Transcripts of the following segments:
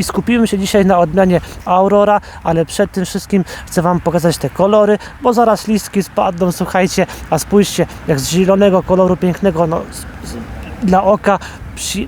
i skupimy się dzisiaj na odmianie Aurora, ale przed tym wszystkim chcę Wam pokazać te kolory, bo zaraz listki spadną, słuchajcie, a spójrzcie, jak z zielonego koloru pięknego, no, dla oka,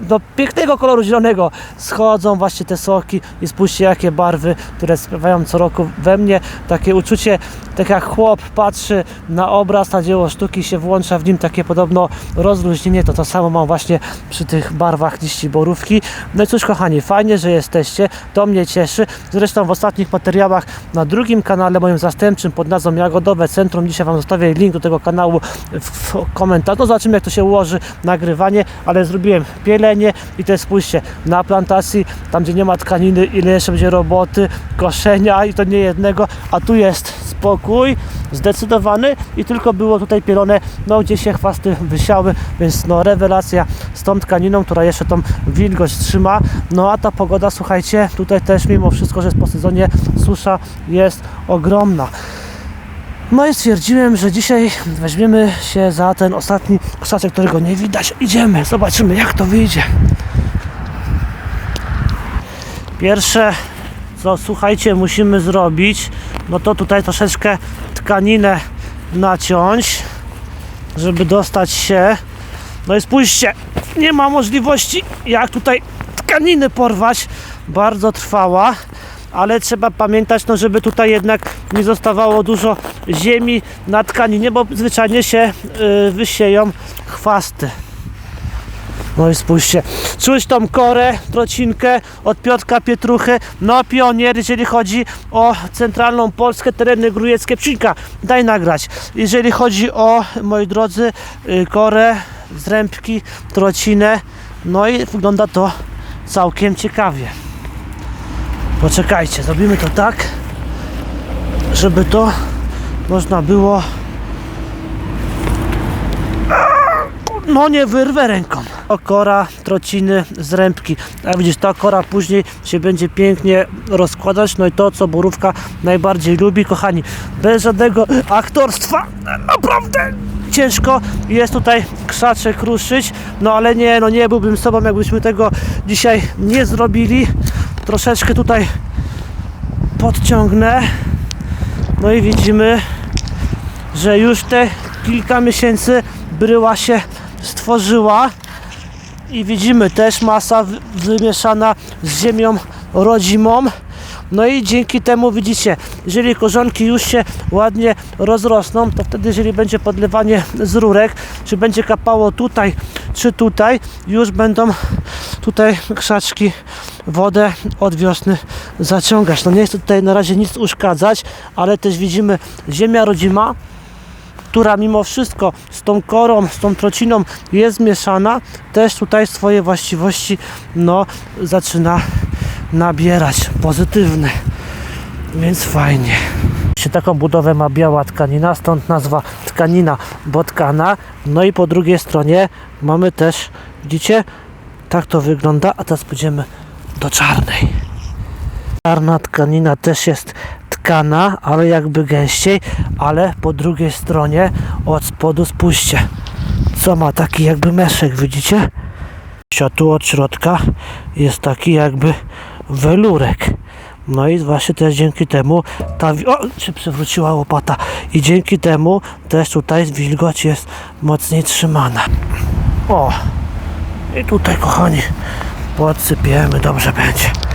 do pięknego koloru zielonego schodzą właśnie te soki i spójrzcie jakie barwy, które sprawiają co roku we mnie takie uczucie, tak jak chłop patrzy na obraz, na dzieło sztuki się włącza w nim takie podobno rozluźnienie, to to samo mam właśnie przy tych barwach liści borówki. No i cóż kochani, fajnie, że jesteście, to mnie cieszy. Zresztą w ostatnich materiałach na drugim kanale moim zastępczym pod nazwą Jagodowe Centrum, dzisiaj Wam zostawię link do tego kanału w komentarzu. No zobaczymy jak to się ułoży nagrywanie, ale zrobiłem pielenie i też spójrzcie, na plantacji, tam gdzie nie ma tkaniny, ile jeszcze będzie roboty, koszenia i to nie jednego, a tu jest spokój, zdecydowany i tylko było tutaj pielone, no gdzie się chwasty wysiały, więc no rewelacja z tą tkaniną, która jeszcze tą wilgoć trzyma, no a ta pogoda, słuchajcie, tutaj też mimo wszystko, że jest po sezonie susza jest ogromna. No i stwierdziłem, że dzisiaj weźmiemy się za ten ostatni krzaczek, którego nie widać. Idziemy, zobaczymy jak to wyjdzie. Pierwsze, co słuchajcie, musimy zrobić, no to tutaj troszeczkę tkaninę naciąć, żeby dostać się. No i spójrzcie, nie ma możliwości jak tutaj tkaniny porwać. Bardzo trwała ale trzeba pamiętać, no, żeby tutaj jednak nie zostawało dużo ziemi na tkaninie, bo zwyczajnie się y, wysieją chwasty. No i spójrzcie, czuć tą korę, trocinkę od Piotrka Pietruchy, no pionier, jeżeli chodzi o centralną Polskę, tereny grujeckie, Psinka, daj nagrać. Jeżeli chodzi o, moi drodzy, y, korę, zrębki, trocinę, no i wygląda to całkiem ciekawie. Poczekajcie, zrobimy to tak, żeby to można było. No nie wyrwę ręką. Okora, trociny, zrębki. Jak widzisz, ta kora później się będzie pięknie rozkładać. No i to, co borówka najbardziej lubi, kochani, bez żadnego aktorstwa. Naprawdę ciężko jest tutaj krzaczek ruszyć. No ale nie, no nie byłbym sobą, jakbyśmy tego dzisiaj nie zrobili troszeczkę tutaj podciągnę. No i widzimy że już te kilka miesięcy bryła się stworzyła. I widzimy też masa wy- wymieszana z ziemią rodzimą no i dzięki temu widzicie, jeżeli korzonki już się ładnie rozrosną, to wtedy jeżeli będzie podlewanie z rurek, czy będzie kapało tutaj, czy tutaj, już będą tutaj krzaczki wodę od wiosny zaciągać. No nie chcę tutaj na razie nic uszkadzać, ale też widzimy ziemia rodzima, która mimo wszystko z tą korą, z tą trociną jest mieszana, też tutaj swoje właściwości no, zaczyna nabierać pozytywne. Więc fajnie. Się Taką budowę ma biała tkanina, stąd nazwa tkanina botkana. No i po drugiej stronie mamy też, widzicie, tak to wygląda, a teraz pójdziemy do czarnej. Czarna tkanina też jest tkana, ale jakby gęściej, ale po drugiej stronie od spodu spójrzcie, co ma taki jakby meszek, widzicie? A tu od środka jest taki jakby welurek. No i właśnie też dzięki temu ta o, się przewróciła łopata i dzięki temu też tutaj wilgoć jest mocniej trzymana. O, i tutaj kochani podsypiemy, dobrze będzie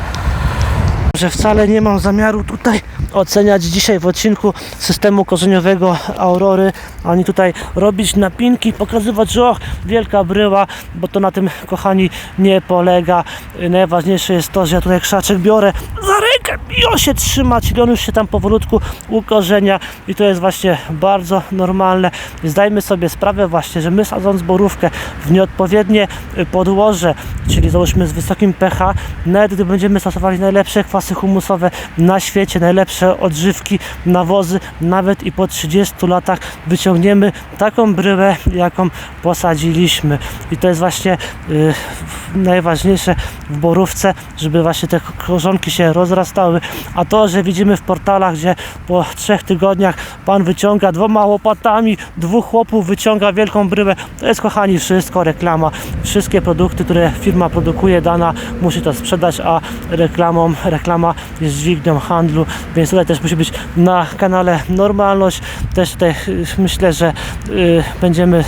że wcale nie mam zamiaru tutaj oceniać dzisiaj w odcinku systemu korzeniowego Aurory, ani tutaj robić napinki, pokazywać, że och, wielka bryła, bo to na tym, kochani, nie polega. Najważniejsze jest to, że ja tutaj krzaczek biorę rękę i on się trzyma, czyli on już się tam powolutku ukorzenia i to jest właśnie bardzo normalne. Zdajmy sobie sprawę właśnie, że my sadząc borówkę w nieodpowiednie y, podłoże, czyli załóżmy z wysokim pH, nawet gdy będziemy stosowali najlepsze kwasy humusowe na świecie, najlepsze odżywki, nawozy, nawet i po 30 latach wyciągniemy taką bryłę, jaką posadziliśmy. I to jest właśnie y, najważniejsze w borówce, żeby właśnie te korzonki się porozrastały. A to, że widzimy w portalach, gdzie po trzech tygodniach pan wyciąga dwoma łopatami, dwóch chłopów wyciąga wielką bryłę, to jest kochani wszystko reklama. Wszystkie produkty, które firma produkuje, dana musi to sprzedać, a reklamą, reklama jest dźwignią handlu, więc tutaj też musi być na kanale normalność. Też tutaj y, myślę, że y, będziemy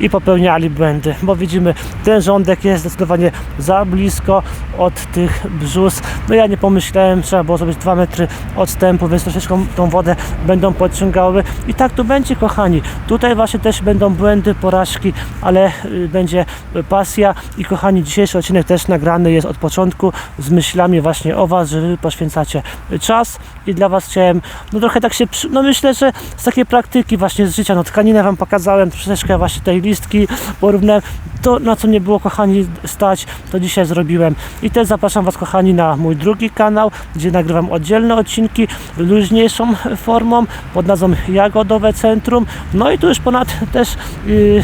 i popełniali błędy, bo widzimy, ten rządek jest zdecydowanie za blisko od tych brzus. No ja nie pomyślałem, trzeba było zrobić 2 metry odstępu, więc troszeczkę tą wodę będą podciągały. I tak tu będzie, kochani. Tutaj właśnie też będą błędy, porażki, ale y, będzie pasja. I kochani, dzisiejszy odcinek też nagrany jest od początku z myślami właśnie o Was, że Wy poświęcacie czas. I dla Was chciałem, no trochę tak się, no myślę, że z takiej praktyki właśnie z życia, no tkaninę Wam pokazałem, troszeczkę właśnie tej listki porównałem, to na co nie było kochani stać, to dzisiaj zrobiłem też zapraszam Was kochani na mój drugi kanał, gdzie nagrywam oddzielne odcinki luźniejszą formą pod nazwą Jagodowe Centrum, no i tu już ponad też yy,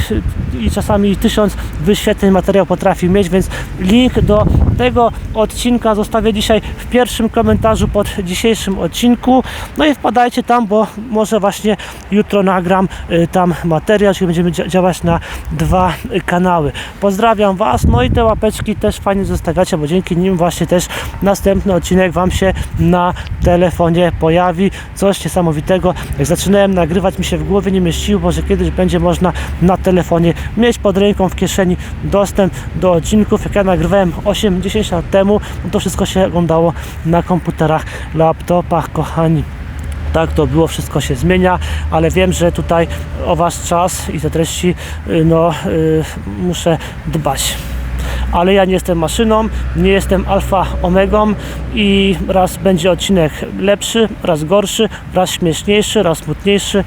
i czasami tysiąc wyświetleń materiał potrafi mieć, więc link do tego odcinka zostawię dzisiaj w pierwszym komentarzu pod dzisiejszym odcinku. No i wpadajcie tam, bo może właśnie jutro nagram y, tam materiał, czyli będziemy dzia- działać na dwa kanały. Pozdrawiam Was, no i te łapeczki też fajnie zostawiacie, bo dzięki nim właśnie też następny odcinek Wam się na telefonie pojawi. Coś niesamowitego. Jak zaczynałem nagrywać, mi się w głowie nie mieściło, że kiedyś będzie można na telefonie mieć pod ręką w kieszeni dostęp do odcinków. Jak ja nagrywałem 8-10 lat temu, no to wszystko się oglądało na komputerach, laptopach, kochani. Tak, to było, wszystko się zmienia, ale wiem, że tutaj o Wasz czas i te treści, y, no, y, muszę dbać. Ale ja nie jestem maszyną, nie jestem alfa omegą i raz będzie odcinek lepszy, raz gorszy, raz śmieszniejszy, raz smutniejszy,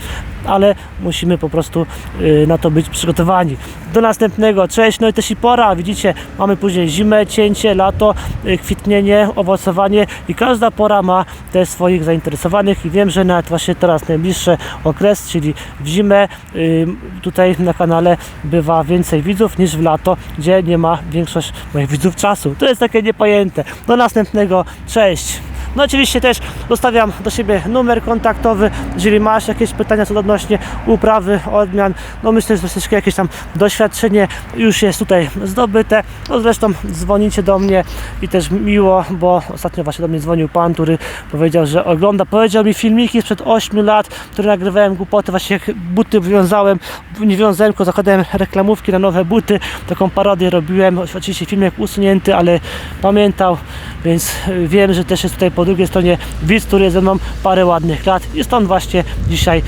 ale musimy po prostu y, na to być przygotowani. Do następnego, cześć, no i też i pora, widzicie, mamy później zimę, cięcie, lato, y, kwitnienie, owocowanie i każda pora ma te swoich zainteresowanych i wiem, że nawet właśnie teraz najbliższy okres, czyli w zimę y, tutaj na kanale bywa więcej widzów niż w lato, gdzie nie ma większość moich widzów czasu. To jest takie niepojęte. Do następnego, cześć! No oczywiście też zostawiam do siebie numer kontaktowy, jeżeli masz jakieś pytania co odnośnie uprawy, odmian, no myślę, że troszeczkę jakieś tam doświadczenie już jest tutaj zdobyte, no zresztą dzwonicie do mnie i też miło, bo ostatnio właśnie do mnie dzwonił pan, który powiedział, że ogląda, powiedział mi filmiki sprzed 8 lat, które nagrywałem głupoty, właśnie jak buty wiązałem, nie wiązałem, tylko zakładałem reklamówki na nowe buty, taką parodię robiłem, oczywiście filmek usunięty, ale pamiętał, więc wiem, że też jest tutaj po drugiej stronie widz, który jest ze mną parę ładnych lat i stąd właśnie dzisiaj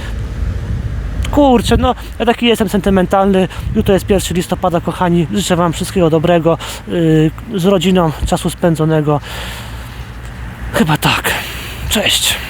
Kurczę, no ja taki jestem sentymentalny. Jutro jest 1 listopada, kochani. Życzę Wam wszystkiego dobrego, yy, z rodziną, czasu spędzonego. Chyba tak. Cześć.